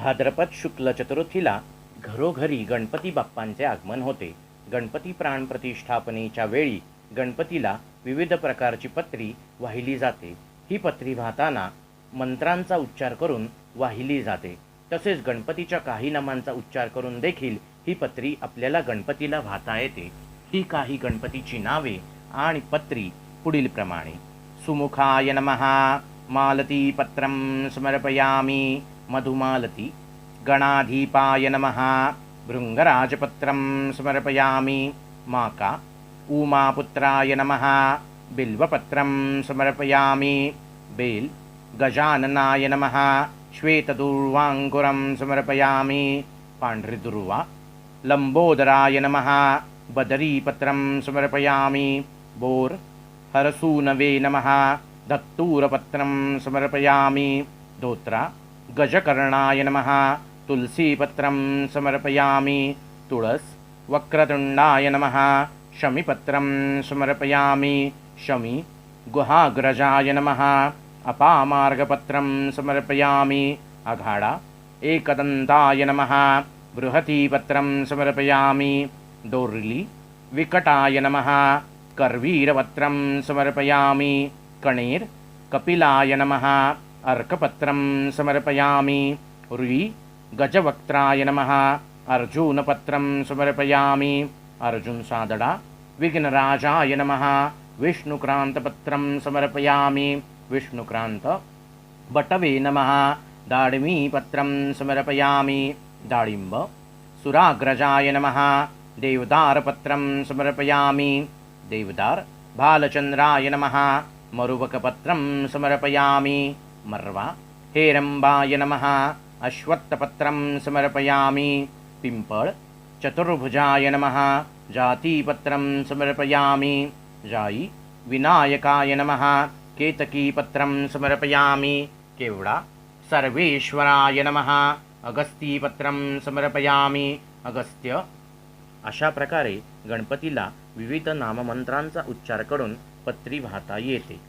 भाद्रपद शुक्ल चतुर्थीला घरोघरी गणपती बाप्पांचे आगमन होते. गणपती प्राण प्रतिष्ठापनेच्या वेळी गणपतीला विविध प्रकारची पत्री वाहिली जाते. ही पत्री वाहताना मंत्रांचा उच्चार करून वाहिली जाते. तसेच गणपतीच्या काही नामांचा उच्चार करून देखील ही पत्री आपल्याला गणपतीला वाहता येते. ही काही गणपतीची नावे आणि पत्री पुढील प्रमाणे. सुमुखाय नमः. मालतीपत्रं समर्पयामि. मधुमालती गणाधीपाय नमः। भृङ्गराजपत्रं समर्पयामि। माका उमापुत्राय नमः। बिल्वपत्रं समर्पयामि। बेल् गजाननाय नमः। श्वेतदुर्वाङ्कुरं समर्पयामि। पाण्ढ्रिदुर्वा लम्बोदराय नमः। बदरीपत्रं समर्पयामि। बोर् हरसूनवे नमः। दत्तूरपत्रं समर्पयामि। दोत्रा गजकर्णाय नमः। तुलसीपत्रं समर्पयामि। तुळस् वक्रतुण्डाय नमः। शमिपत्रं समर्पयामि। शमि गुहाग्रजाय नमः। अपामार्गपत्रं समर्पयामि। अघाडा एकदन्ताय नमः। बृहतीपत्रं समर्पयामि। दोर्लि विकटाय नमः। कर्वीरपत्रं समर्पयामि। कणेर् कपिलाय नमः अर्कपत्रं समर्पयामि। रुयि गजवक्त्राय नमः। अर्जुनपत्रं समर्पयामि। अर्जुनसादडा विघ्नराजाय नमः। विष्णुक्रान्तपत्रं समर्पयामि। विष्णुक्रान्त बटवे नमः। दाडिमीपत्रं समर्पयामि। दाडिम्ब सुराग्रजाय नमः। देवदारपत्रं समर्पयामि। देवदार बालचन्द्राय नमः। मरुवकपत्रं समर्पयामि मर्वा। हेरंबाय नमः। अश्वत्थपत्रं समर्पयामि। पिंपळ चतुर्भुजाय नमः। जातीपत्रं समर्पयामि। जाई विनायकाय नमः। केतकीपत्रं समर्पयामि। केवडा। सर्वेश्वराय नमः। अगस्तीपत्रं समर्पयामि। अगस्त्य। अशा प्रकारे गणपतीला विविध नाममंत्रांचा उच्चार करून पत्री वाहता येते.